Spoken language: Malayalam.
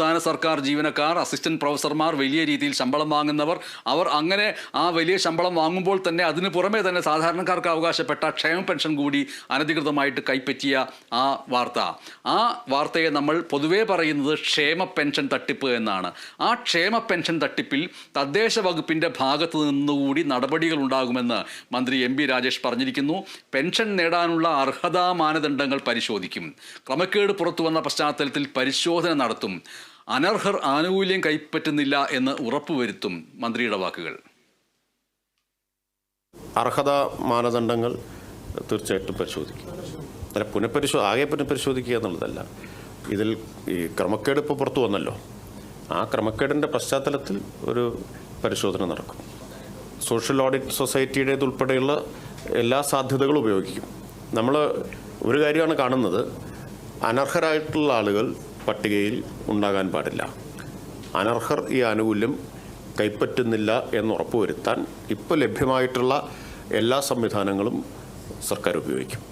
സംസ്ഥാന സർക്കാർ ജീവനക്കാർ അസിസ്റ്റന്റ് പ്രൊഫസർമാർ വലിയ രീതിയിൽ ശമ്പളം വാങ്ങുന്നവർ അവർ അങ്ങനെ ആ വലിയ ശമ്പളം വാങ്ങുമ്പോൾ തന്നെ അതിന് പുറമേ തന്നെ സാധാരണക്കാർക്ക് അവകാശപ്പെട്ട ക്ഷേമ പെൻഷൻ കൂടി അനധികൃതമായിട്ട് കൈപ്പറ്റിയ ആ വാർത്ത. ആ വാർത്തയെ നമ്മൾ പൊതുവേ പറയുന്നത് ക്ഷേമ പെൻഷൻ തട്ടിപ്പ് എന്നാണ്. ആ ക്ഷേമ പെൻഷൻ തട്ടിപ്പിൽ തദ്ദേശ വകുപ്പിന്റെ ഭാഗത്തു നിന്നുകൂടി നടപടികൾ ഉണ്ടാകുമെന്ന് മന്ത്രി എം പി രാജേഷ് പറഞ്ഞിരിക്കുന്നു. പെൻഷൻ നേടാനുള്ള അർഹതാ മാനദണ്ഡങ്ങൾ പരിശോധിക്കും. ക്രമക്കേട് പുറത്തു വന്ന പശ്ചാത്തലത്തിൽ പരിശോധന നടത്തും. അനർഹർ ആനുകൂല്യം കൈപ്പറ്റുന്നില്ല എന്ന് ഉറപ്പുവരുത്തും മന്ത്രിയുടെ വാക്കുകൾ. അർഹതാ മാനദണ്ഡങ്ങൾ തീർച്ചയായിട്ടും പരിശോധിക്കും. അല്ല പുനഃപരിശോ ആകെ പുനഃപരിശോധിക്കുക എന്നുള്ളതല്ല. ഇതിൽ ഈ ക്രമക്കേട് ഇപ്പോൾ പുറത്തു വന്നല്ലോ. ആ ക്രമക്കേടിന്റെ പശ്ചാത്തലത്തിൽ ഒരു പരിശോധന നടക്കും. സോഷ്യൽ ഓഡിറ്റ് സൊസൈറ്റിയുടേതുൾപ്പെടെയുള്ള എല്ലാ സാധ്യതകളും ഉപയോഗിക്കും. നമ്മൾ ഒരു കാര്യമാണ് കാണുന്നത്. അനർഹരായിട്ടുള്ള ആളുകൾ പട്ടികയിൽ ഉണ്ടാകാൻ പാടില്ല. അനർഹർ ഈ ആനുകൂല്യം കൈപ്പറ്റുന്നില്ല എന്ന് ഉറപ്പുവരുത്താൻ ഇപ്പോൾ ലഭ്യമായിട്ടുള്ള എല്ലാ സംവിധാനങ്ങളും സർക്കാർ ഉപയോഗിക്കും.